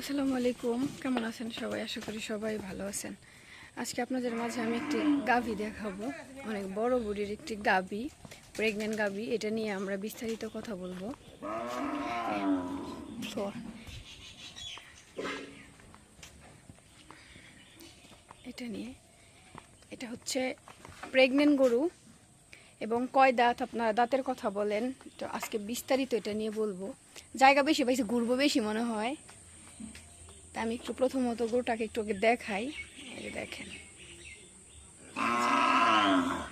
আসসালামু আলাইকুম। কেমন আছেন সবাই? আশা করি সবাই ভালো আছেন। আজকে আপনাদের মাঝে আমি একটি গাভি দেখাবো। অনেক বড় বুড়ির একটি গাভি প্রেগনেন্ট গাভি। এটা নিয়ে আমরা বিস্তারিত কথা বলব। তো এটা নিয়ে। এটা হচ্ছে প্রেগনেন্ট গরু এবং কয় দাঁত আপনারা দাঁতের কথা বলেন। তো আজকে বিস্তারিত এটা নিয়ে বলব। জায়গা বেশি পাইছে, ঘুরবো বেশি মনে হয়। তা আমি একটু প্রথমত গরুটাকে একটু আগে দেখাই। দেখেন।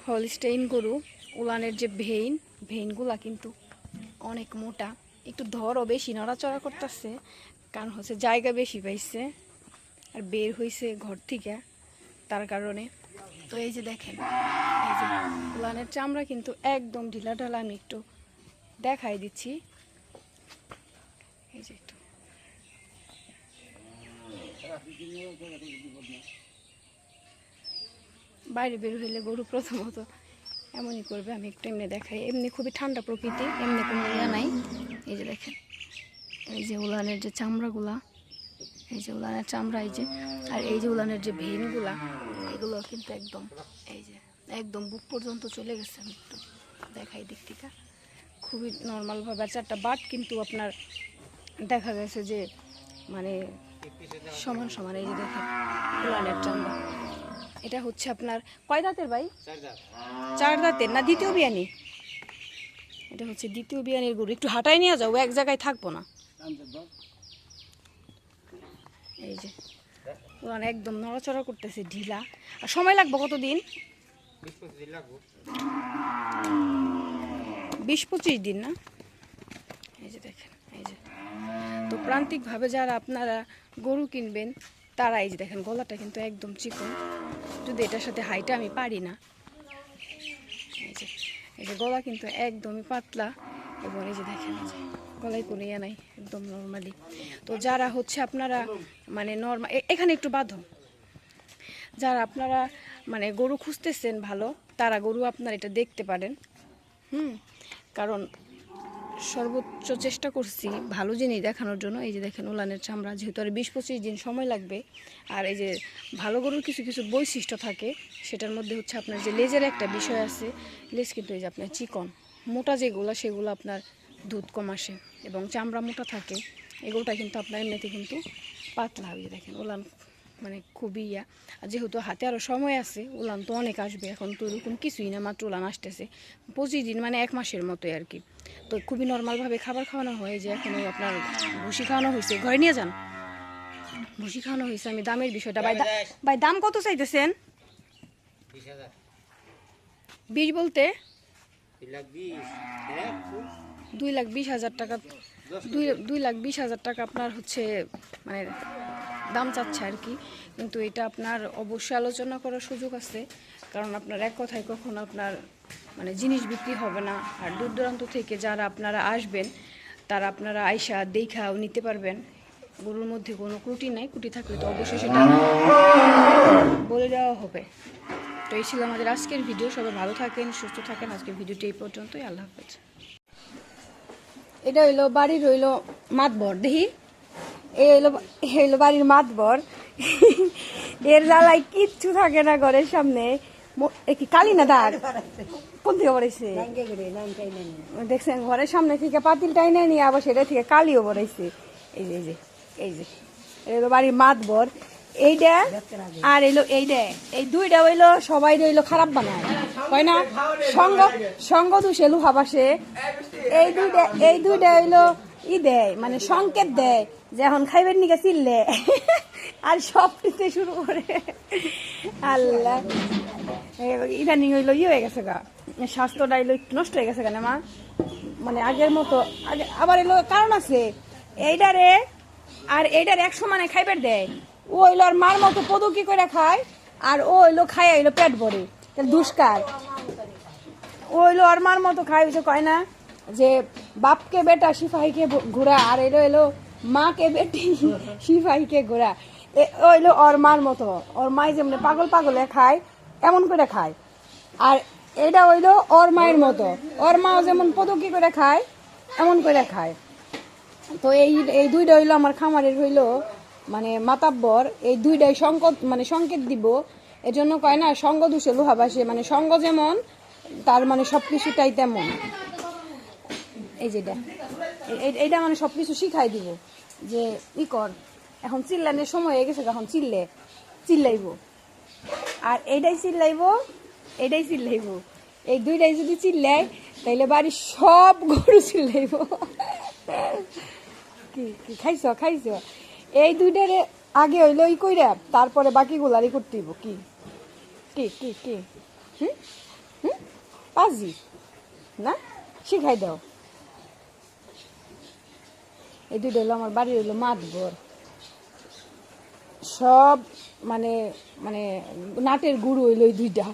হলস্টেইন গরু, উলানের যে ভেইন, ভেইনগুলা কিন্তু অনেক মোটা। একটু ধরও বেশি, নড়াচড়া করতেছে, কারণ হচ্ছে জায়গা বেশি পাইছে, আর বের হয়েছে ঘর থেকে তার কারণে। তো এই যে দেখেন, এই যে উলানের চামড়া কিন্তু একদম ঢিলা ঢালা আমি একটু দেখাই দিচ্ছি। এই যে একটু বাইরে বের হইলে গরু প্রথমত এমনই করবে, আমি একটু এমনি দেখাই। এমনি খুবই ঠান্ডা প্রকৃতি, এমনি কোনো ইয়া নাই। এই যে দেখেন, এই যে উলানের যে চামড়াগুলা, এই যে উলানের চামড়া, এই যে, আর এই যে উলানের যে ভেনগুলা এগুলো কিন্তু একদম, এই যে, একদম বুক পর্যন্ত চলে গেছে। আমি একটু দেখাই দিক থেকে খুবই নর্মালভাবে আর চারটা বাট কিন্তু আপনার দেখা গেছে যে মানে সমান সমান এই যে দেখেন এটা হচ্ছে আপনার কয় দাঁতের ভাই? চার দাঁতের না দ্বিতীয় বিয়ানি? এটা হচ্ছে দ্বিতীয় বিয়ানির গরু একটু হাঁটাই নিয়ে যাও এক জায়গায় থাকব না। এই যে উলান একদম নড়াচড়া করতেছে ঢিলা। আর সময় লাগবে কতদিন? বিশ পঁচিশ দিন না? এই যে দেখেন এই যে। তো প্রান্তিকভাবে যারা আপনারা গরু কিনবেন, তারা এই যে দেখেন গলাটা কিন্তু একদম চিকন। যদি এটার সাথে হাইটা আমি পারি না। এই যে গলা কিন্তু একদমই পাতলা এবং এই যে দেখেন গলায় কোনো ইয়ে নাই, একদম নর্মালি তো যারা হচ্ছে আপনারা মানে নর্মাল এখানে একটু বাঁধো। যারা আপনারা মানে গরু খুঁজতেছেন ভালো, তারা গরু আপনারা এটা দেখতে পারেন। হুম, কারণ সর্বোচ্চ চেষ্টা করছি ভালো জিনিস দেখানোর জন্য। এই যে দেখেন, উলানের চামড়া, যেহেতু আর বিশ পঁচিশ দিন সময় লাগবে, আর এই যে ভালো গরুর কিছু কিছু বৈশিষ্ট্য থাকে, সেটার মধ্যে হচ্ছে আপনার যে লেজের একটা বিষয় আছে, লেজ কিন্তু এই যে আপনার চিকন, মোটা যেগুলো, সেগুলো আপনার দুধ কম আসে এবং চামড়া মোটা থাকে, এগুলোটা কিন্তু আপনার এমনিতে কিন্তু পাতলা হবে দেখেন, উলান মানে খুবই ইয়া। আর যেহেতু হাতে আরও সময় আছে উলান তো অনেক আসবে এখন তো এরকম কিছুই না মাত্র উলান আসতেছে। পঁচিশ দিন মানে এক মাসের মতোই আর কি। তো খুবই নর্মালভাবে খাবার খাওয়ানো হয় যে এখনও আপনার ভুসি খাওয়ানো হয়েছে ঘরে নিয়ে যান। ভুসি খাওয়ানো হয়েছে আমি দামের বিষয়টা ভাই ভাই দাম কত চাইতেছেন? বিশ বলতে? দুই লাখ বিশ। হাজার টাকা দুই দুই লাখ বিশ হাজার টাকা আপনার হচ্ছে মানে দাম চাচ্ছে আর কি। কিন্তু এটা আপনার অবশ্যই আলোচনা করার সুযোগ আছে। কারণ আপনার এক কথায় কখনো আপনার মানে জিনিস বিক্রি হবে না। আর দূর দূরান্ত থেকে যারা আপনারা আসবেন, তারা আপনারা আইসা দেখাও নিতে পারবেন। গরুর মধ্যে কোনো ক্রুটি নাই ক্রুটি থাকলে তো অবশ্যই সেটা বলে দেওয়া হবে। তো এই ছিল আমাদের আজকের ভিডিও। সবাই ভালো থাকেন, সুস্থ থাকেন। আজকের ভিডিওটি এই পর্যন্তই। আল্লাহ হাফেজ। এটা হইল বাড়ির হইল মাতবর। দেখি। এই হইল হইল বাড়ির মাতবর। এর জ্বালায় কিচ্ছু থাকে না ঘরের সামনে। কি কালি না দাগ? কোন থেকে পড়েছে দেখছেন, ঘরের সামনে থেকে পাতিল টাইনে নিয়ে আবার সেটা থেকে কালিও পড়েছে এই যে এই যে এই যে। এই হলো বাড়ির মাতবর। এইটা আর এলো এইটা এই দুইটা হইল সবাই হইল খারাপ বানায়। হয় না? সঙ্গ সঙ্গ দোষে লুহাবাসে এই দুইটা এই দুইটা হইল ই দেয় মানে সংকেত দেয় যে এখন খাইবেন নিকে চিল্লে। আর সব দিতে শুরু করে। আল্লাহ। ইদানিং হইল ইয়ে হয়ে গেছে গা। স্বাস্থ্যটা একটু নষ্ট হয়ে গেছে কেন মা। মানে আগের মতো, আগে আবার এলো কারণ আছে। এইটারে আর এইটার এক সমানে খাইবার দেয়। ও হইল আর মার মতো পদকি করে খায়, আর ও হইল খায় হইল পেট ভরে। দুষ্কার। ও হইল আর মার মতো খায় হইছে কয় না, যে বাপকে বেটা, সিপাহীকে ব- ঘোরা আর এলো এলো মাকে বেটি, সিপাহীকে ঘোরা এ- ও হইল ওর মার মতো। ওর মাই যেমন পাগল পাগলে খায়, এমন করে খায়। আর এটা হইল ওর মায়ের মতো। ওর মাও যেমন পদকি করে খায়, এমন করে খায়। তো এই এই দুইটা হইল আমার খামারের হইল মানে মাতাব্বর। এই দুইটাই সংকট মানে সংকেত দিব। এজন্য কয় না, সঙ্গ দোষে লোহাবাসে মানে সঙ্গ যেমন, তার মানে সব কিছুটাই তেমন। এই যেটা এইটা মানে সব কিছু শিখাই দিব যে, ই কর, এখন চিল্লানোর সময় হয়ে গেছে এখন চিল্লে, চিল্লাইব। আর এইটাই চিল্লাইব এইটাই চিল্লাইব। এই দুইটাই যদি চিল্লায়, তাইলে বাড়ির সব গরু চিল্লাইব। কি কি খাইছ খাইছ? এই দুইটারে আগে হইল ই কইরা, তারপরে বাকিগুলারই করতে হইব কি? কি কি কি? হুম? হুম? পাজি? না? শিখাই দাও। এই দুইটা হলো আমার বাড়ির হলো মাতবর। সব মানে মানে নাটের গুরু হইল এই দুইটা।